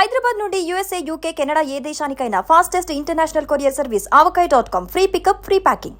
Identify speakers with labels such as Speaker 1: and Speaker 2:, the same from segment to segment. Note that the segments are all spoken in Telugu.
Speaker 1: హైదరాబాద్ నుండి యూఎస్ఏ యూకే కెనడా ఏ దేశానికైనా fastest international courier service Avakai dot com free pickup free packing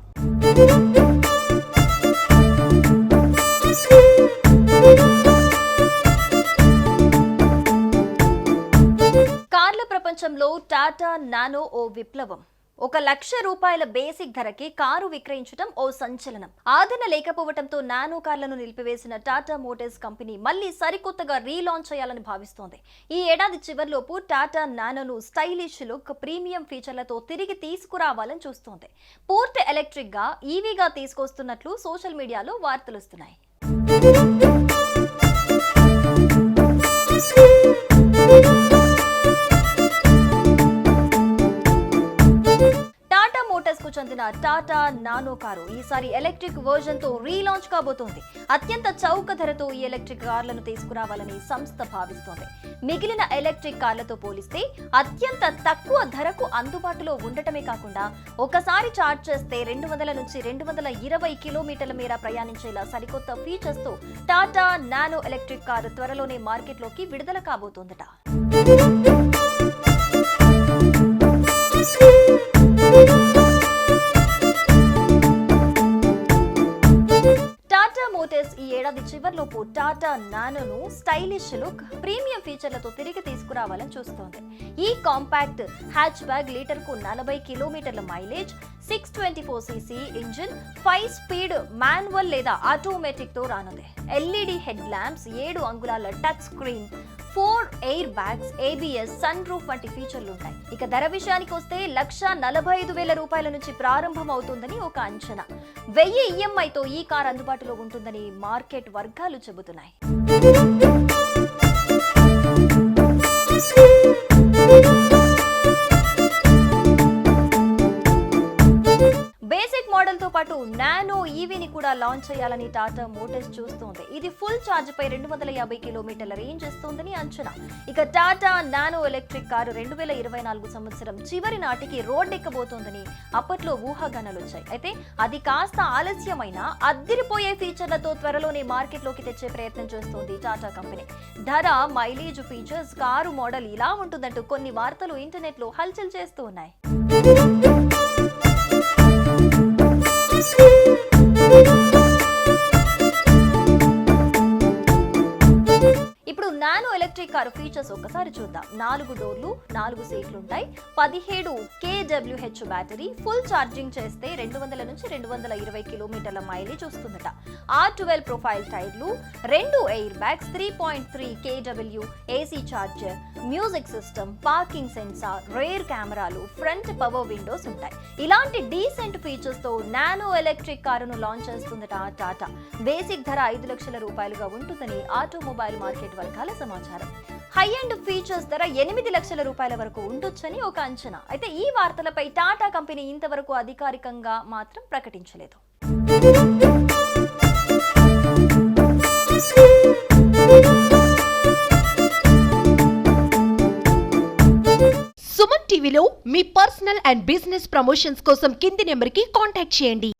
Speaker 1: కార్ల ప్రపంచంలో టాటా నానో ఓ విప్లవం. ఒక లక్ష రూపాయల బేసిక్ ధరకి కారు విక్రయించడం ఓ సంచలనం. ఆదరణ లేకపోవడంతో నానో కార్లను నిలిపివేసిన టాటా మోటార్స్ కంపెనీ మళ్ళీ సరికొత్తగా రీలాంచ్ చేయాలని భావిస్తోంది. ఈ ఏడాది చివరిలోపు టాటా నానోను స్టైలిష్ లుక్ ప్రీమియం ఫీచర్లతో తిరిగి తీసుకురావాలని చూస్తోంది. పూర్తి ఎలక్ట్రిక్గా ఈవీగా తీసుకొస్తున్నట్లు సోషల్ మీడియాలో వార్తలు మోటార్స్ టాటా నానో కారు. ఈసారి ఎలక్ట్రిక్ వర్జన్తో రీలాంచ్ కాబోతోంది. అత్యంత చౌక ధరతో ఈ ఎలక్ట్రిక్ కార్లను తీసుకురావాలని సంస్థ భావిస్తోంది. మిగిలిన ఎలక్ట్రిక్ కార్లతో పోలిస్తే అత్యంత తక్కువ ధరకు అందుబాటులో ఉండటమే కాకుండా ఒకసారి చార్జ్ చేస్తే రెండు వందల నుంచి రెండు వందల ఇరవై కిలోమీటర్ల మేర ప్రయాణించేలా సరికొత్త ఫీచర్స్తో టాటా నానో ఎలక్ట్రిక్ కారు త్వరలోనే మార్కెట్లోకి విడుదల కాబోతోందట. టాటా నానోను స్టైలిష్ లుక్ ప్రీమియం ఫీచర్లతో తిరిగి తీసుకురావాలని చూస్తోంది. ఈ కాంపాక్ట్ హ్యాచ్ బ్యాగ్ లీటర్కు నలభై కిలోమీటర్ల mileage six twenty four CC engine five speed manual లేదా ఆటోమేటిక్తో రానుంది. ఎల్ఈడి హెడ్ ల్యాంప్స్ ఏడు అంగుళాల touch screen four air bags ABS sun roof వంటి ఫీచర్లు ఉంటాయి. ఇక ధర విషయానికి వస్తే లక్ష నలభై ఐదు వేల రూపాయల నుంచి ప్రారంభం అవుతుందని ఒక అంచనా. వెయ్యి ఈఎంఐతో ఈ కార్ అందుబాటులో ఉంటుందని మార్కెట్ వర్గాలు చెబుతున్నాయి. ఈవీని లాంచ్ చేయాలని టాటా మోటార్స్ చూస్తోంది. ఇది ఫుల్ ఛార్జ్ పై రెండు వందల యాభై కిలోమీటర్ల రేంజ్ ఇస్తుందని అంచనా. ఇక టాటా నానో ఎలక్ట్రిక్ కారు రెండు వేల ఇరవై నాలుగు సంవత్సరం చివరి నాటికి రోడ్డెక్కబోతోందని అప్పట్లో ఊహాగానాలు వచ్చాయి అయితే అది కాస్త ఆలస్యమైన అద్దిరిపోయే ఫీచర్లతో త్వరలోనే మార్కెట్లోకి తెచ్చే ప్రయత్నం చేస్తోంది టాటా కంపెనీ. ధర మైలేజ్ ఫీచర్స్ కారు మోడల్ ఇలా ఉంటుందంటూ కొన్ని వార్తలు ఇంటర్నెట్లో హల్చల్ చేస్తూ ఉన్నాయి. ఫీచర్స్ ఒక్కసారి చూద్దాం. నాలుగు డోర్లు నాలుగు సీట్లు ఉంటాయి పదిహేడు కేడబ్ల్యూహెచ్ బ్యాటరీ ఫుల్ ఛార్జింగ్ చేస్తే రెండు వందల నుంచి రెండు వందల ఇరవై కిలోమీటర్ల మైలేజ్ వస్తుందట. ఆర్ ట్వెల్వ్ ప్రొఫైల్ టైర్లు రెండు air bags three point three KW AC charger music system parking sensor rear కెమెరాలు ఫ్రంట్ పవర్ విండోస్ ఉంటాయి. ఇలాంటి డీసెంట్ ఫీచర్స్తో నానో ఎలక్ట్రిక్ కారును లాంచ్ చేస్తుందట టాటా బేసిక్ ధర ఐదు లక్షల రూపాయలుగా ఉంటుందని ఆటోమొబైల్ మార్కెట్ వర్గాల సమాచారం. హై అండ్ ఫీచర్స్ ధర ఎనిమిది లక్షల రూపాయల వరకు ఉండొచ్చని ఒక అంచనా. అయితే ఈ వార్తలపై టాటా కంపెనీ ఇంతవరకు అధికారికంగా మాత్రం ప్రకటించలేదు.
Speaker 2: సుమన్ టీవీలో మీ పర్సనల్ అండ్ బిజినెస్ ప్రమోషన్స్ కోసం కింది నెంబర్కి కాంటాక్ట్ చేయండి.